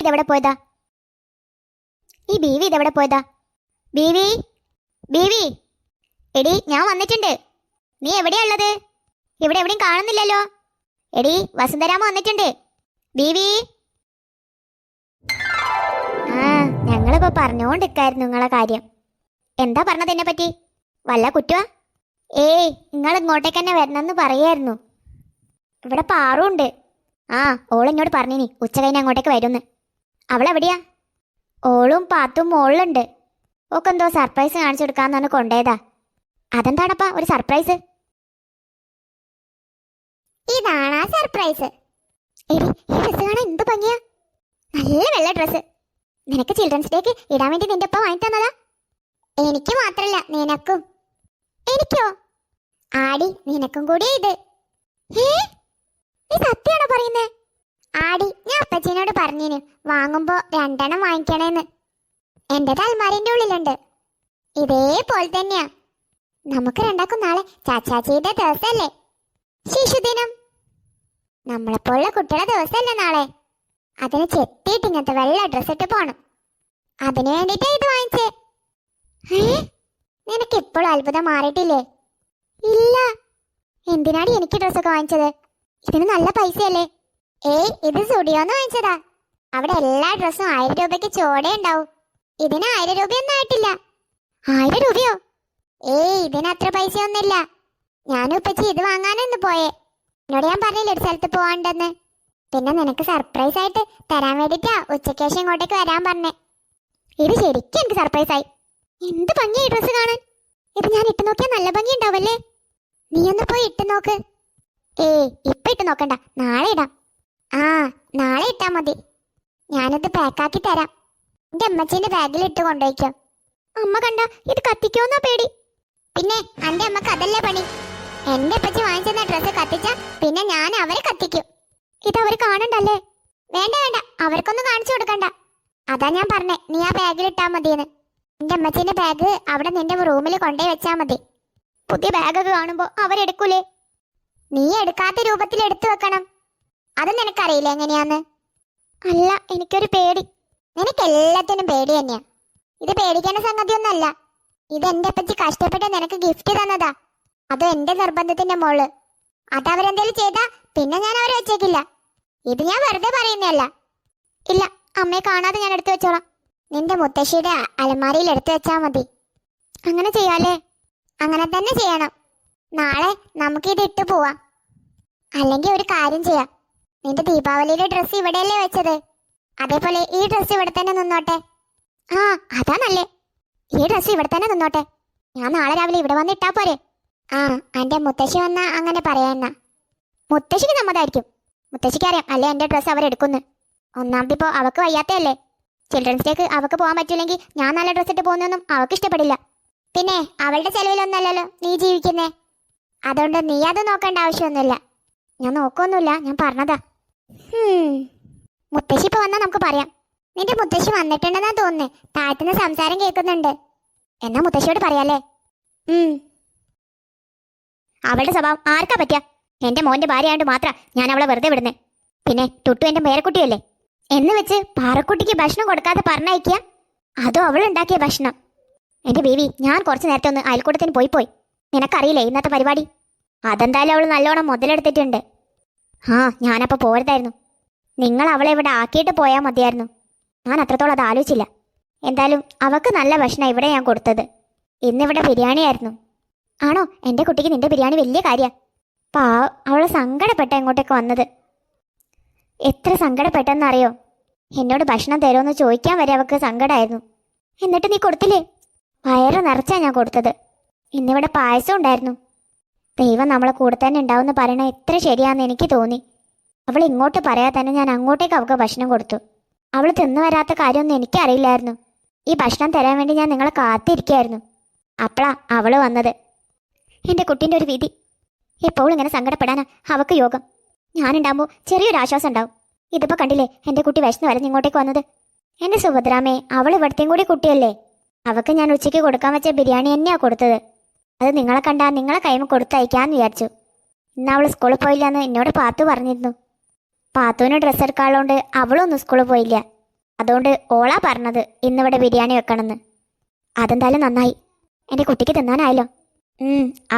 ഇതെവിടെ പോയതാ? ഈ ബീവി ഇതെവിടെ പോയതാ? ബീവി? ബീവി? എടി ഞാൻ വന്നിട്ടുണ്ട്. നീ എവിടെയാ ഉള്ളത്? ഇവിടെ എവിടെയും കാണുന്നില്ലല്ലോ. എടി വസന്തരാമ വന്നിട്ടുണ്ട്. ബീവി? ആ ഞങ്ങളിപ്പോ പറഞ്ഞോണ്ടിരിക്കായിരുന്നു നിങ്ങളെ കാര്യം. എന്താ പറഞ്ഞത് എന്നെ പറ്റി? വല്ല കുറ്റവാ? ഏയ് നിങ്ങൾ ഇങ്ങോട്ടേക്ക് തന്നെ വരണമെന്ന് പറയായിരുന്നു. ഇവിടെ പാറുണ്ട്. ആ ഓൾ എന്നോട് പറഞ്ഞിനി ഉച്ച കഴിഞ്ഞ് അങ്ങോട്ടേക്ക് വരുമെന്ന് അവളെവിടെയാ? ഓളും പാത്തും മോളിലുണ്ട്. ഓക്കെന്തോ സർപ്രൈസ് കാണിച്ചു കൊടുക്കാന്ന് പറഞ്ഞ് കൊണ്ടേതാ അതെന്താണപ്പാ ഒരു സർപ്രൈസ് ഇതാണ് ആ സർപ്രൈസ് എടി ഈ ഡ്രസ് കാണാൻ എന്ത് ഭംഗിയാ? നല്ല വെള്ള ഡ്രസ് നിനക്ക് ചിൽഡ്രൻസ് ഡേക്ക് ഇടാൻ വേണ്ടി നിന്റെ ഒപ്പം വാങ്ങി തന്നതാ? എനിക്ക് മാത്രല്ല നിനക്കും. എനിക്കോ? ആടി നിനക്കും കൂടി ഇത്. ഏ നീ സത്യാണോ പറയുന്നേ? ആടി ഞാൻ അപ്പച്ചനോട് പറഞ്ഞിന് വാങ്ങുമ്പോ രണ്ടെണ്ണം വാങ്ങിക്കണേന്ന്. എന്റെ തൽമാരിന്റെ ഉള്ളിലുണ്ട്. ഇതേപോലെ തന്നെയാ. നമുക്ക് രണ്ടാക്കും നാളെ ചാച്ചാച്ചിയുടെ ദിവസല്ലേ? ശിശുദിനം. നമ്മളെപ്പോലുള്ള കുട്ടികളുടെ ദിവസമല്ലേ നാളെ? അതിന് ചെത്തിയിട്ട് ഇങ്ങനത്തെ വെള്ള ഡ്രസ് ഇട്ട് പോണം. അതിനു വേണ്ടിട്ടാ ഇത് വാങ്ങിച്ചേ. നിനക്ക് ഇപ്പോഴും അത്ഭുതം മാറിയിട്ടില്ലേ? ഇല്ല. എന്തിനാടി എനിക്ക് ഡ്രസ്സൊക്കെ വാങ്ങിച്ചത്? ഇതിന് നല്ല പൈസയല്ലേ? ഏയ് ഇത് സ്റ്റുഡിയോന്ന് വാങ്ങിച്ചതാ. അവിടെ എല്ലാ ഡ്രസ്സും ആയിരം രൂപയ്ക്ക് ചോടെ ഉണ്ടാവും. ഇതിന് ആയിരം രൂപയൊന്നും ആയിട്ടില്ല. ആയിരം രൂപയോ? ഏയ് ഇതിന് അത്ര പൈസയൊന്നുമില്ല. ഞാനും ഉപ്പച്ചി ഇത് വാങ്ങാനൊന്ന് പോയേ. എന്നോട് ഞാൻ പറഞ്ഞില്ല ഒരു സ്ഥലത്ത് പോവാണ്ടെന്ന്. പിന്നെ നിനക്ക് സർപ്രൈസ് ആയിട്ട് തരാൻ വേണ്ടിട്ടാ ഉച്ചയ്ക്ക് ശേഷം ഇങ്ങോട്ടേക്ക് വരാൻ പറഞ്ഞേ. ഇത് ശരിക്കും എനിക്ക് സർപ്രൈസ് ആയി. എന്ത് ഭംഗിയായി ഡ്രസ്സ് കാണാൻ. ഇത് ഞാൻ ഇട്ട് നോക്കിയാൽ നല്ല ഭംഗി ഉണ്ടാവല്ലേ നീ ഒന്ന് പോയി ഇട്ട് നോക്ക്. ഏയ് ഇപ്പൊ ഇട്ട് നോക്കണ്ട. നാളെ ഇടാം. ആ നാളെ ഇട്ടാ മതി. ഞാനത് പാക്കാക്കി തരാം. എന്റെ അമ്മച്ചീന്റെ ബാഗിൽ ഇട്ട് കൊണ്ടുപോയിക്കോ അമ്മ കണ്ട ഇത് കത്തിക്കോന്നാ പേടി. പിന്നെ എന്റെ അമ്മയ്ക്ക് അതല്ലേ പണി? എന്റെ അപ്പച്ചി വാങ്ങിച്ചെന്ന ഡ്രസ്സ് കത്തിച്ച പിന്നെ ഞാൻ അവരെ കത്തിക്കും. ഇത് അവർ കാണണ്ടല്ലേ? വേണ്ട വേണ്ട. അവർക്കൊന്നും കാണിച്ചു കൊടുക്കണ്ട. അതാ ഞാൻ പറഞ്ഞേ നീ ആ ബാഗിൽ ഇട്ടാ മതിയെന്ന്. എന്റെ അമ്മച്ചീന്റെ ബാഗ് അവിടെ നിന്റെ റൂമിൽ കൊണ്ടേ വെച്ചാ മതി. പുതിയ ബാഗൊക്കെ കാണുമ്പോ അവരെടുക്കൂലേ? നീ എടുക്കാത്ത രൂപത്തിൽ എടുത്തു വെക്കണം. അത് നിനക്കറിയില്ല എങ്ങനെയാന്ന്? അല്ല എനിക്കൊരു പേടി. നിനക്ക് എല്ലാത്തിനും പേടി തന്നെയാ. ഇത് പേടിക്കേണ്ട സംഗതിയൊന്നല്ല ഇത് എന്റെ അപ്പച്ചി കഷ്ടപ്പെട്ട് നിനക്ക് ഗിഫ്റ്റ് തന്നതാ. അത് എന്റെ നിർബന്ധത്തിന്റെ മോൾ. അത് അവരെന്തേലും ചെയ്താ പിന്നെ ഞാൻ അവരെ വെച്ചേക്കില്ല. ഇത് ഞാൻ വെറുതെ പറയുന്നതല്ല. ഇല്ല അമ്മയെ കാണാതെ ഞാൻ എടുത്തു വെച്ചോളാം. നിന്റെ മുത്തശ്ശിയുടെ അലമാരിയിൽ എടുത്തു വെച്ചാ മതി. അങ്ങനെ ചെയ്യാലേ? അങ്ങനെ തന്നെ ചെയ്യണം. നാളെ നമുക്കിത് ഇട്ടു പോവാം. അല്ലെങ്കിൽ ഒരു കാര്യം ചെയ്യാം. നിന്റെ ദീപാവലിയുടെ ഡ്രസ്സ് ഇവിടെയല്ലേ വെച്ചത്? അതേപോലെ ഈ ഡ്രസ്സ് ഇവിടെ തന്നെ നിന്നോട്ടെ. ആ അതാ നല്ലേ. ഈ ഡ്രസ്സ് ഇവിടെ തന്നെ നിന്നോട്ടെ. ഞാൻ നാളെ രാവിലെ ഇവിടെ വന്ന് ഇട്ടാ പോരെ. ആ എന്റെ മുത്തശ്ശി വന്നാ അങ്ങനെ പറയാന്ന മുത്തശ്ശിക്ക് നമ്മതായിരിക്കും മുത്തശ്ശിക്ക് അറിയാം അല്ലേ എന്റെ ഡ്രസ്സ് അവരെടുക്കുന്നു ഒന്നാമതിപ്പോ അവക്ക് വയ്യാത്തയല്ലേ ചിൽഡ്രൻസ് ഡേക്ക് അവക്ക് പോകാൻ പറ്റില്ലെങ്കിൽ ഞാൻ നല്ല ഡ്രസ്സ് ഇട്ട് പോകുന്നൊന്നും അവക്ക് ഇഷ്ടപ്പെടില്ല. പിന്നെ അവളുടെ ചെലവിലൊന്നല്ലല്ലോ നീ ജീവിക്കുന്നേ. അതുകൊണ്ട് നീ അത് നോക്കേണ്ട ആവശ്യമൊന്നുമില്ല. ഞാൻ നോക്കൊന്നുമില്ല ഞാൻ പറഞ്ഞതാ. മുത്തശ്ശി ഇപ്പൊ വന്നാ നമുക്ക് പറയാം. നിന്റെ മുത്തശ്ശി വന്നിട്ടുണ്ടെന്നാ തോന്നുന്നേ. താഴ്ത്തുന്ന സംസാരം കേൾക്കുന്നുണ്ട്. എന്നാ മുത്തശ്ശിയോട് പറയാലേ ഉം. അവളുടെ സ്വഭാവം ആർക്കാ പറ്റിയ? എന്റെ മോന്റെ ഭാര്യയായോണ്ട് മാത്രം ഞാൻ അവളെ വെറുതെ വിടുന്നേ. പിന്നെ ടുട്ടു എന്റെ പേരക്കുട്ടിയല്ലേ എന്ന് വെച്ച് പാറക്കുട്ടിക്ക് ഭക്ഷണം കൊടുക്കാതെ പറഞ്ഞയക്കുക അതോ അവൾ ഉണ്ടാക്കിയ ഭക്ഷണം? എന്റെ ബേബി ഞാൻ കുറച്ച് നേരത്തെ ഒന്ന് അയൽക്കൂട്ടത്തിന് പോയി പോയി. നിനക്കറിയില്ലേ ഇന്നത്തെ പരിപാടി? അതെന്തായാലും അവൾ നല്ലോണം മുതലെടുത്തിട്ടുണ്ട്. ആ ഞാനപ്പോൾ പോരുതായിരുന്നു. നിങ്ങൾ അവളെ ഇവിടെ ആക്കിയിട്ട് പോയാൽ മതിയായിരുന്നു. ഞാൻ അത്രത്തോളം അത് ആലോചിച്ചില്ല. എന്തായാലും അവൾക്ക് നല്ല ഭക്ഷണം ഇവിടെ ഞാൻ കൊടുത്തത്. ഇന്നിവിടെ ബിരിയാണി ആയിരുന്നു. ആണോ? എന്റെ കുട്ടിക്ക് നിന്റെ ബിരിയാണി വലിയ കാര്യമാണ് പാ അവൾ സങ്കടപ്പെട്ട ഇങ്ങോട്ടേക്ക് വന്നത്? എത്ര സങ്കടപ്പെട്ടെന്നറിയോ? എന്നോട് ഭക്ഷണം തരുമെന്ന് ചോദിക്കാൻ വരെ അവൾക്ക് സങ്കടമായിരുന്നു എന്നിട്ട് നീ കൊടുത്തില്ലേ? വയറ് നിറച്ചാണ് ഞാൻ കൊടുത്തത്. ഇന്നിവിടെ പായസം ഉണ്ടായിരുന്നു. ദൈവം നമ്മളെ കൂടെ തന്നെ ഉണ്ടാവുമെന്ന് പറയണ എത്ര ശരിയാണെന്ന് എനിക്ക് തോന്നി. അവൾ ഇങ്ങോട്ട് പറയാതെ തന്നെ ഞാൻ അങ്ങോട്ടേക്ക് അവൾക്ക് ഭക്ഷണം കൊടുത്തു. അവൾ തിന്നു വരാത്ത കാര്യമൊന്നും എനിക്കറിയില്ലായിരുന്നു. ഈ ഭക്ഷണം തരാൻ വേണ്ടി ഞാൻ നിങ്ങളെ കാത്തിരിക്കുകയായിരുന്നു അപ്പളാ അവൾ വന്നത്. എന്റെ കുട്ടീന്റെ ഒരു വിധി. ഇപ്പോൾ ഇങ്ങനെ സങ്കടപ്പെടാനാ അവക്ക് യോഗം. ഞാനുണ്ടാകുമ്പോൾ ചെറിയൊരു ആശ്വാസം ഉണ്ടാവും. ഇതിപ്പോ കണ്ടില്ലേ എന്റെ കുട്ടി വിശന്ന് വരഞ്ഞ് ഇങ്ങോട്ടേക്ക് വന്നത്? എന്റെ സുഭദ്രാമേ അവൾ ഇവിടത്തെയും കൂടി കുട്ടിയല്ലേ? അവക്ക് ഞാൻ ഉച്ചയ്ക്ക് കൊടുക്കാൻ വെച്ച ബിരിയാണി തന്നെയാണ് കൊടുത്തത്. അത് നിങ്ങളെ കണ്ടാ നിങ്ങളെ കൈമ കൊടുത്തയക്കാന്ന് വിചാരിച്ചു. ഇന്ന് അവൾ സ്കൂളിൽ പോയില്ല എന്ന് എന്നോട് പാത്തു പറഞ്ഞിരുന്നു. പാത്തുവിന് ഡ്രസ്സ് എടുക്കാനുള്ളതുകൊണ്ട് അവളൊന്നും സ്കൂളിൽ പോയില്ല. അതുകൊണ്ട് ഓളാ പറഞ്ഞത് ഇന്നിവിടെ ബിരിയാണി വെക്കണമെന്ന് അതെന്തായാലും നന്നായി. എന്റെ കുട്ടിക്ക് തിന്നാനായല്ലോ.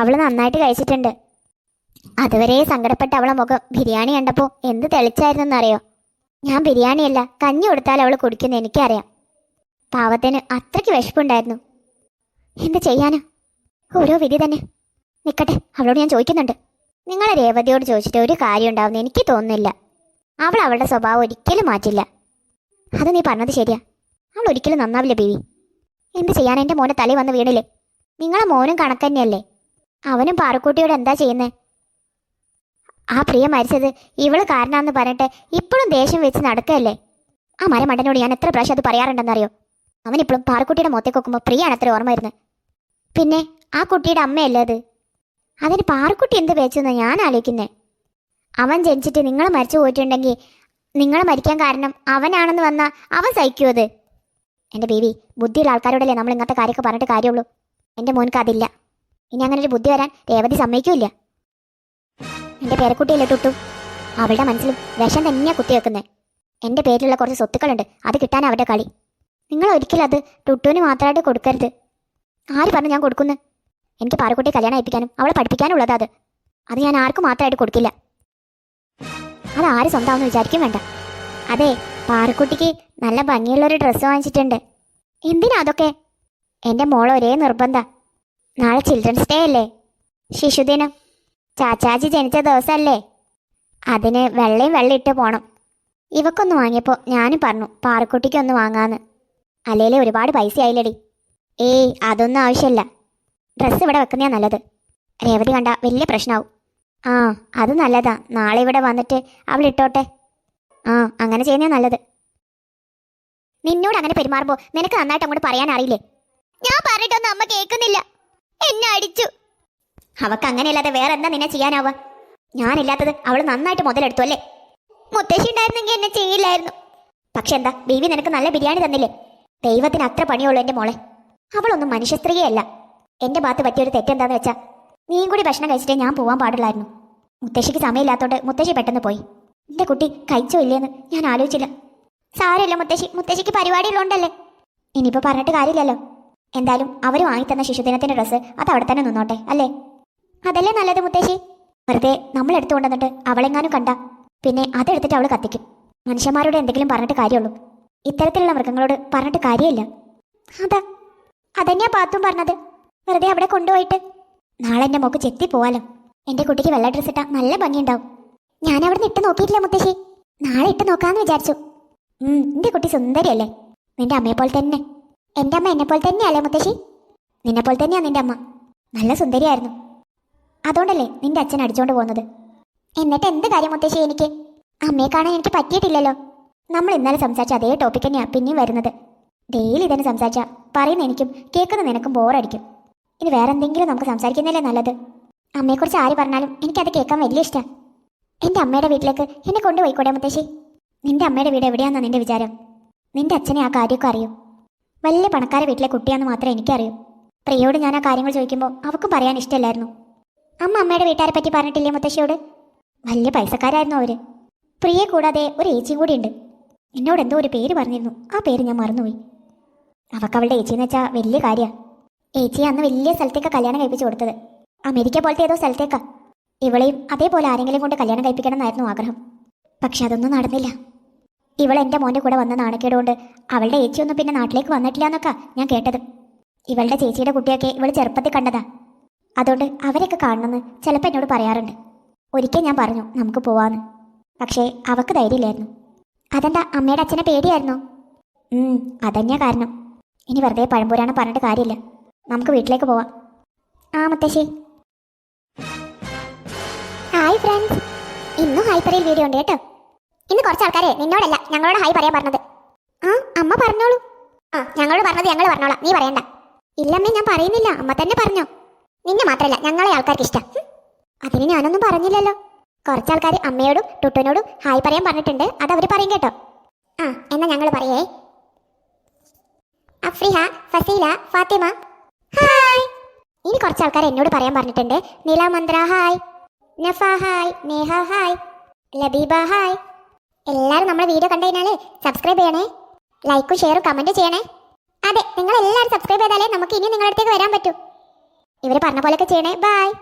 അവൾ നന്നായിട്ട് കഴിച്ചിട്ടുണ്ട്. അതുവരെ സങ്കടപ്പെട്ട അവളെ മുഖം ബിരിയാണി കണ്ടപ്പോൾ എന്ത് തെളിച്ചായിരുന്നെന്നറിയോ ഞാൻ ബിരിയാണിയല്ല കഞ്ഞി കൊടുത്താൽ അവൾ കുടിക്കുന്ന എനിക്കറിയാം. പാവത്തിന് അത്രയ്ക്ക് വിശപ്പുണ്ടായിരുന്നു. എന്ത് ചെയ്യാനാ? ഓരോ വിധി തന്നെ. നിൽക്കട്ടെ അവളോട് ഞാൻ ചോദിക്കുന്നുണ്ട്. നിങ്ങൾ രേവതിയോട് ചോദിച്ചിട്ട് ഒരു കാര്യം ഉണ്ടാവുന്ന എനിക്ക് തോന്നുന്നില്ല. അവൾ അവളുടെ സ്വഭാവം ഒരിക്കലും മാറ്റില്ല. അത് നീ പറഞ്ഞത് ശരിയാ. അവൾ ഒരിക്കലും നന്നാവില്ല ബീവി. എന്ത് ചെയ്യാൻ എന്റെ മോനെ തലയിൽ വന്ന് വീണില്ലേ? നിങ്ങളെ മോനും കണക്ക് തന്നെയല്ലേ? അവനും പാറക്കുട്ടിയോട് എന്താ ചെയ്യുന്നേ? ആ പ്രിയ മരിച്ചത് ഇവൾ കാരണമെന്ന് പറഞ്ഞിട്ട് ഇപ്പോഴും ദേഷ്യം വെച്ച് നടക്കല്ലേ ആ മരമണ്ടനോട് ഞാൻ എത്ര പ്രാവശ്യം അത് പറയാറുണ്ടെന്നറിയോ? അവനിപ്പോഴും പാറക്കുട്ടിയുടെ മുഖത്തേക്ക് നോക്കുമ്പോൾ പ്രിയാണ് അത്ര ഓർമ്മ വരുന്നത്. പിന്നെ ആ കുട്ടിയുടെ അമ്മയല്ലേ അത്? അതിന് പാറക്കുട്ടി എന്ത് വെച്ചെന്ന് ഞാൻ ആലോചിക്കുന്നേ. അവൻ ജനിച്ചിട്ട് നിങ്ങൾ മരിച്ചു പോയിട്ടുണ്ടെങ്കിൽ നിങ്ങൾ മരിക്കാൻ കാരണം അവനാണെന്ന് വന്നാൽ അവൻ സഹിക്കൂ അത്? എന്റെ ബേബി ബുദ്ധിയുള്ള ആൾക്കാരോടല്ലേ നമ്മൾ ഇങ്ങനത്തെ കാര്യമൊക്കെ പറഞ്ഞിട്ട് കാര്യമുള്ളൂ? എന്റെ മോൻക്ക് അതില്ല. ഇനി അങ്ങനെ ഒരു ബുദ്ധി വരാൻ രേവതി സമ്മതിക്കൂല്ല. എന്റെ പേരക്കുട്ടിയല്ലേ ടുട്ടു? അവളുടെ മനസ്സിലും വിഷം തന്നെയാണ് കുത്തി വെക്കുന്നത് എന്റെ പേരിലുള്ള കുറച്ച് സ്വത്തുക്കളുണ്ട്. അത് കിട്ടാൻ അവരുടെ കളി. നിങ്ങൾ ഒരിക്കലും അത് ടുട്ടുവിന് മാത്രമായിട്ട് കൊടുക്കരുത്. ആര് പറഞ്ഞു ഞാൻ കൊടുക്കുന്നു? എനിക്ക് പാറക്കുട്ടിയെ കല്യാണം അയപ്പിക്കാനും അവളെ പഠിപ്പിക്കാനുള്ളതാ അത്. അത് ഞാൻ ആർക്കും മാത്രമായിട്ട് കൊടുക്കില്ല. അത് ആര് സ്വന്തമാണെന്ന് വിചാരിക്കും വേണ്ട. അതെ പാറക്കുട്ടിക്ക് നല്ല ഭംഗിയുള്ളൊരു ഡ്രസ്സ് വാങ്ങിച്ചിട്ടുണ്ട്. എന്തിനാ അതൊക്കെ? എന്റെ മോൾ ഒരേ നിർബന്ധ. നാളെ ചിൽഡ്രൻസ് ഡേ അല്ലേ? ശിശുദിനം. ചാച്ചാജി ജനിച്ച ദിവസമല്ലേ അതിന് വെള്ളയും വെള്ളം ഇട്ട് പോണം. ഇവക്കൊന്ന് വാങ്ങിയപ്പോൾ ഞാനും പറഞ്ഞു പാറക്കുട്ടിക്കൊന്ന് വാങ്ങാന്ന്. അല്ലേലേ ഒരുപാട് പൈസ ആയില്ലടി. ഏയ് അതൊന്നും ആവശ്യമില്ല ഡ്രസ്സ് ഇവിടെ വെക്കുന്നതാ നല്ലത്. രേവതി കണ്ട വലിയ പ്രശ്നമാവും ആ അത് നല്ലതാ. നാളെ ഇവിടെ വന്നിട്ട് അവൾ ഇട്ടോട്ടെ. ആ അങ്ങനെ ചെയ്യുന്നേ നല്ലത്. നിന്നോട് അങ്ങനെ പെരുമാറുമ്പോൾ നിനക്ക് നന്നായിട്ട് അങ്ങോട്ട് പറയാൻ അറിയില്ലേ? ഞാൻ പറഞ്ഞിട്ടൊന്നും അമ്മ കേൾക്കുന്നില്ല. എന്നെ അടിച്ചു. അവക്ക് അങ്ങനെയല്ലാതെ വേറെ എന്താ നിന്നെ ചെയ്യാനാവുക? ഞാനില്ലാത്തത് അവൾ നന്നായിട്ട് മുതലെടുത്തു അല്ലേ? മുത്തശ്ശി ഉണ്ടായിരുന്നെങ്കിൽ എന്നെ ചെയ്യില്ലായിരുന്നു. പക്ഷെ എന്താ ബീവി നിനക്ക് നല്ല ബിരിയാണി തന്നില്ലേ? ദൈവത്തിന് അത്ര പണിയുള്ളൂ എന്റെ മോളെ. അവളൊന്നും മനുഷ്യ സ്ത്രീയല്ല എന്റെ ഭാഗത്ത് പറ്റിയൊരു തെറ്റെന്താന്ന് വെച്ചാ നീയും കൂടി ഭക്ഷണം കഴിച്ചിട്ടേ ഞാൻ പോവാൻ പാടില്ലായിരുന്നു മുത്തശ്ശിക്ക് സമയമില്ലാത്തോണ്ട് മുത്തശ്ശി പെട്ടെന്ന് പോയി. എന്റെ കുട്ടി കഴിച്ചോ ഇല്ലേന്ന് ഞാൻ ആലോചിച്ചില്ല. സാരമില്ല മുത്തശ്ശി മുത്തശ്ശിക്ക് പരിപാടിയുള്ളതുകൊണ്ടല്ലേ ഇനിയിപ്പോൾ പറഞ്ഞിട്ട് കാര്യമില്ലല്ലോ. എന്തായാലും അവർ വാങ്ങിത്തന്ന ശിശുദിനത്തിന്റെ ഡ്രസ്സ് അത് അവിടെ തന്നെ നിന്നോട്ടെ അല്ലേ? അതല്ലേ നല്ലത് മുത്തശ്ശി? വെറുതെ നമ്മൾ എടുത്തു കൊണ്ടുവന്നിട്ട് അവളെങ്ങാനും കണ്ട പിന്നെ അതെടുത്തിട്ട് അവൾ കത്തിക്കും. മനുഷ്യന്മാരോട് എന്തെങ്കിലും പറഞ്ഞിട്ട് കാര്യമുള്ളൂ. ഇത്തരത്തിലുള്ള മൃഗങ്ങളോട് പറഞ്ഞിട്ട് കാര്യമില്ല. അതാ അതന്നെയാ പാത്തും പറഞ്ഞത്. വെറുതെ അവിടെ കൊണ്ടുപോയിട്ട്. നാളെ എന്റെ മോക്ക് ചെത്തി പോവാലോ. എന്റെ കുട്ടിക്ക് വെള്ള ഡ്രസ് ഇട്ടാ നല്ല ഭംഗിയുണ്ടാവും. ഞാൻ അവിടെ നിന്ന് ഇട്ട് നോക്കിയിട്ടില്ല മുത്തശ്ശി. നാളെ ഇട്ട് നോക്കാന്ന് വിചാരിച്ചു. എന്റെ കുട്ടി സുന്ദരിയല്ലേ. നിന്റെ അമ്മയെ പോലെ തന്നെ. എന്റെ അമ്മ എന്നെ പോലെ തന്നെയല്ലേ മുത്തശ്ശി? നിന്നെ പോലെ തന്നെയാ നിന്റെ അമ്മ. നല്ല സുന്ദരിയായിരുന്നു. അതുകൊണ്ടല്ലേ നിന്റെ അച്ഛൻ അടിച്ചോണ്ട് പോകുന്നത്? എന്നിട്ട് എന്ത് കാര്യം മുത്തശ്ശി എനിക്ക്? അമ്മയെ കാണാൻ എനിക്ക് പറ്റിയിട്ടില്ലല്ലോ. നമ്മൾ ഇന്നലെ സംസാരിച്ച അതേ ടോപ്പിക് തന്നെയാണ് പിന്നെയും വരുന്നത്. ഡെയിലി തന്നെ സംസാരിച്ച പറയുന്ന എനിക്കും കേൾക്കുന്ന നിനക്കും ബോറടിക്കും ഇനി വേറെ എന്തെങ്കിലും നമുക്ക് സംസാരിക്കുന്നതല്ലേ നല്ലത്? അമ്മയെക്കുറിച്ച് ആര് പറഞ്ഞാലും എനിക്കത് കേൾക്കാൻ വലിയ ഇഷ്ടം. എന്റെ അമ്മയുടെ വീട്ടിലേക്ക് എന്നെ കൊണ്ടുപോയിക്കൂടെ മുത്തശ്ശി? നിന്റെ അമ്മയുടെ വീട് എവിടെയാണെന്നാ നിന്റെ വിചാരം? നിന്റെ അച്ഛനെ ആ കാര്യമൊക്കെ അറിയൂ? വലിയ പണക്കാരെ വീട്ടിലെ കുട്ടിയാണെന്ന് മാത്രമേ എനിക്കറിയൂ. പ്രിയോട് ഞാൻ ആ കാര്യങ്ങൾ ചോദിക്കുമ്പോൾ അവക്കും പറയാൻ ഇഷ്ടമല്ലായിരുന്നു അമ്മ അമ്മയുടെ വീട്ടുകാരെ പറ്റി പറഞ്ഞിട്ടില്ലേ മുത്തശ്ശിയോട്? വലിയ പൈസക്കാരായിരുന്നു അവർ. പ്രിയെ കൂടാതെ ഒരു ഏച്ചിയും കൂടി ഉണ്ട്. എന്നോട് എന്തോ ഒരു പേര് പറഞ്ഞിരുന്നു. ആ പേര് ഞാൻ മറന്നുപോയി. അവൾക്ക് അവളുടെ ഏച്ചിയെന്ന് വെച്ചാൽ വലിയ കാര്യമാണ് ഏച്ചിയെ അന്ന് വലിയ സ്ഥലത്തേക്ക് കല്യാണം കഴിപ്പിച്ചു കൊടുത്തത്. അമേരിക്ക പോലത്തെ ഏതോ സ്ഥലത്തേക്കാ. ഇവളെയും അതേപോലെ ആരെങ്കിലും കൊണ്ട് കല്യാണം കഴിപ്പിക്കണം എന്നായിരുന്നു ആഗ്രഹം. പക്ഷെ അതൊന്നും നടന്നില്ല. ഇവൾ എന്റെ മോന്റെ കൂടെ വന്ന നാണക്കേടുകൊണ്ട് അവളുടെ ഏച്ചിയൊന്നും പിന്നെ നാട്ടിലേക്ക് വന്നിട്ടില്ല എന്നൊക്കെ ഞാൻ കേട്ടത്. ഇവളുടെ ചേച്ചിയുടെ കുട്ടിയൊക്കെ ഇവൾ ചെറുപ്പത്തിൽ കണ്ടതാ. അതുകൊണ്ട് അവരൊക്കെ കാണണമെന്ന് ചിലപ്പോൾ എന്നോട് പറയാറുണ്ട്. ഒരിക്കൽ ഞാൻ പറഞ്ഞു നമുക്ക് പോവാന്ന്. പക്ഷേ അവക്ക് ധൈര്യമില്ലായിരുന്നു. അതെന്താ അമ്മയുടെ അച്ഛനെ പേടിയായിരുന്നോ? അതന്നെയാ കാരണം. ഇനി വെറുതെ പഴംപൂരാണ് പറഞ്ഞിട്ട് കാര്യമില്ല. നമുക്ക് വീട്ടിലേക്ക് പോവാം. ആ മുത്തശ്ശി. ഹായ് ഫ്രണ്ട്സ് ഇന്നും ഹൈപ്പറിൽ വീഡിയോ ഉണ്ട് കേട്ടോ. ഇന്ന് കുറച്ച് ആൾക്കാരെ നിന്നോടല്ല ഞങ്ങളോട് ഹായ് പറയാൻ പറഞ്ഞത്. ആ അമ്മ പറഞ്ഞോളൂ. ആ ഞങ്ങളോട് പറഞ്ഞത് ഞങ്ങൾ പറഞ്ഞോളാം നീ പറയണ്ട. ഇല്ലമ്മേ ഞാൻ പറയുന്നില്ല അമ്മ തന്നെ പറഞ്ഞോ. നിന്നെ മാത്രമല്ല ഞങ്ങളെ ആൾക്കാർക്ക് ഇഷ്ടം. അതിന് ഞാനൊന്നും പറഞ്ഞില്ലല്ലോ. കുറച്ച് ആൾക്കാർ അമ്മയോടും ടുട്ടുവിനോടും ഹായ് പറയാൻ പറഞ്ഞിട്ടുണ്ട് അത് അവർ പറയും കേട്ടോ. ആ എന്നാൽ ഞങ്ങൾ പറയേ. അഫ്രിഹ ഫസീല ഫാത്തിമ ഹായ്. ഇനി കുറച്ച് ആൾക്കാർ എന്നോട് പറയാൻ പറഞ്ഞിട്ടുണ്ട്. Nilamanthra hi. Nafa hi. Neha hi. Labeeba hi. എല്ലാവരും നമ്മുടെ വീഡിയോ കണ്ടു കഴിഞ്ഞാൽ സബ്സ്ക്രൈബ് ചെയ്യണേ. ലൈക്കും ഷെയറും കമന്റും ചെയ്യണേ. അതെ നിങ്ങൾ എല്ലാവരും സബ്സ്ക്രൈബ് ചെയ്താലേ നമുക്ക് ഇനി നിങ്ങളുടെ അടുത്തേക്ക് വരാൻ പറ്റൂ. ഇവർ പറഞ്ഞ പോലെയൊക്കെ ചെയ്യണേ. ബൈ